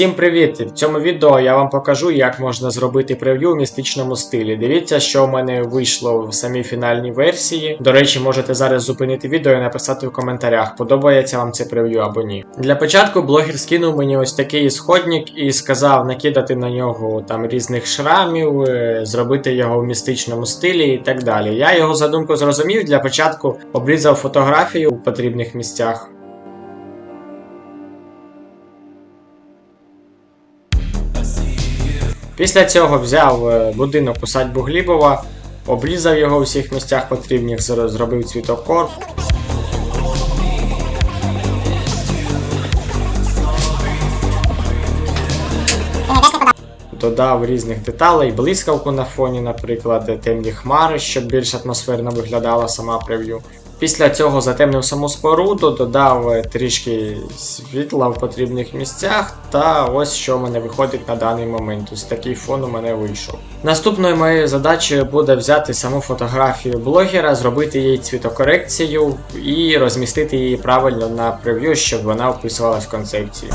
Всім привіт! В цьому відео я вам покажу, як можна зробити прев'ю в містичному стилі. Дивіться, що в мене вийшло в самій фінальній версії. До речі, можете зараз зупинити відео і написати в коментарях, подобається вам це прев'ю або ні. Для початку блогер скинув мені ось такий сходник і сказав накидати на нього там різних шрамів, е, зробити його в містичному стилі і так далі. Я його задумку зрозумів. Для початку обрізав фотографію у потрібних місцях. Після цього взяв е, будинок усадьбу Глібова, обрізав його у всіх місцях потрібних, зробив цвітокор. Додав різних деталей, блискавку на фоні, наприклад, темні хмари, щоб більш атмосферно виглядала сама прев'ю. Після цього затемнив саму споруду, додав трішки світла в потрібних місцях, та ось що в мене виходить на даний момент. Ось такий фон у мене вийшов. Наступною моєю задачею буде взяти саму фотографію блогера, зробити їй цвітокорекцію і розмістити її правильно на прев'ю, щоб вона вписувалась в концепцію.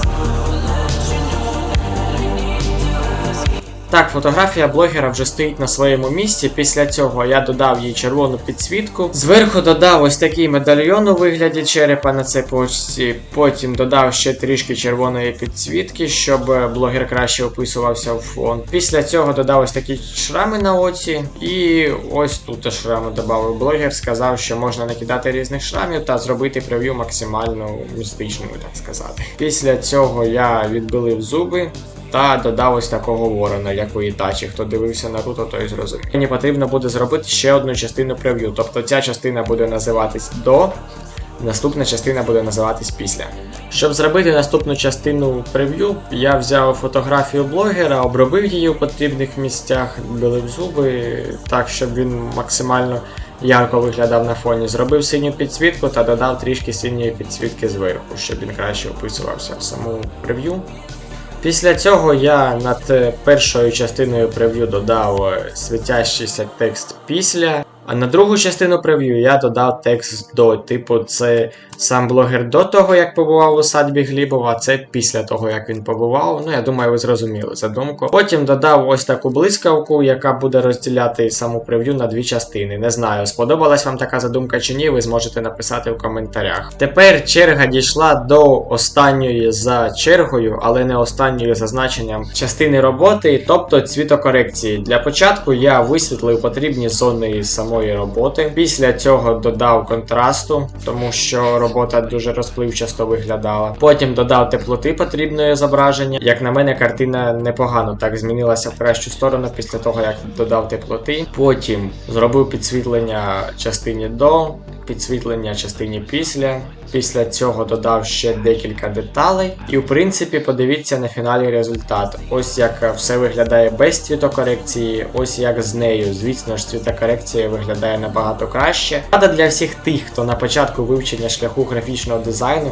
Так, фотографія блогера вже стоїть на своєму місці. Після цього я додав їй червону підсвітку. Зверху додав ось такий медальйон у вигляді черепа на цепочці. Потім додав ще трішки червоної підсвітки, щоб е, блогер краще описувався в фон. Після цього додав ось такі шрами на оці. І ось тут шрами додав блогер. Сказав, що можна накидати різних шрамів та зробити прев'ю максимально містичною, так сказати. Після цього я відбилив зуби та додав ось такого ворона, як у Ітачі. Хто дивився Наруто, той зрозумів. Мені потрібно буде зробити ще одну частину прев'ю. Тобто ця частина буде називатись до, наступна частина буде називатись після. Щоб зробити наступну частину прев'ю, я взяв фотографію блогера, обробив її у потрібних місцях, білив зуби так, щоб він максимально ярко виглядав на фоні. Зробив синю підсвітку та додав трішки синьої підсвітки зверху, щоб він краще описувався в саму прев'ю. Після цього я над е, першою частиною прев'ю додав е, світящийся текст після. А на другу частину прев'ю я додав текст до, типу, це сам блогер до того, як побував у садбі Глібова, це після того, як він побував. Ну, я думаю, ви зрозуміли задумку. Потім додав ось таку блискавку, яка буде розділяти саму прев'ю на дві частини. Не знаю, сподобалась вам така задумка чи ні, ви зможете написати в коментарях. Тепер черга дійшла до останньої за чергою, але не останньої за значенням частини роботи, тобто цвітокорекції. Для початку я висвітлив потрібні зони із самої роботи. Після цього додав контрасту, тому що робота дуже розпливчасто виглядала. Потім додав теплоти потрібної зображення. Як на мене, картина непогано так змінилася в кращу сторону після того, як додав теплоти. Потім зробив підсвітлення частині до, підсвітлення частині після. Після цього додав ще декілька деталей. І в принципі, подивіться на фіналі результат. Ось як все виглядає без цвітокорекції, ось як з нею. Звісно ж, цвітокорекція виглядає набагато краще. Рада для всіх тих, хто на початку вивчення шляху графічного дизайну.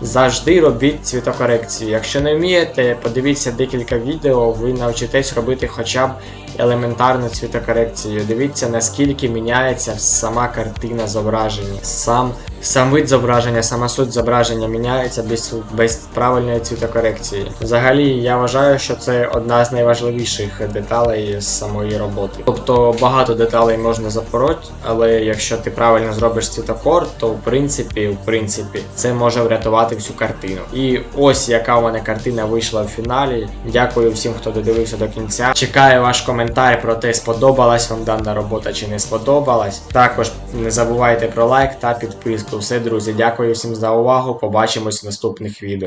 Завжди робіть цвітокорекцію. Якщо не вмієте, подивіться декілька відео, ви навчитесь робити хоча б елементарну цвітокорекцію. Дивіться, наскільки міняється сама картина зображення. Сам, сам вид зображення, сама суть зображення міняється без, без правильної цвітокорекції. Взагалі, я вважаю, що це одна з найважливіших деталей з самої роботи. Тобто багато деталей можна запороть, але якщо ти правильно зробиш цвітокор, то в принципі, в принципі, це може врятувати всю картину. І ось яка у мене картина вийшла в фіналі. Дякую всім, хто додивився до кінця. Чекаю ваш коментар про те, сподобалась вам дана робота чи не сподобалась. Також не забувайте про лайк та підписку. Все, друзі, дякую всім за увагу. Побачимось в наступних відео.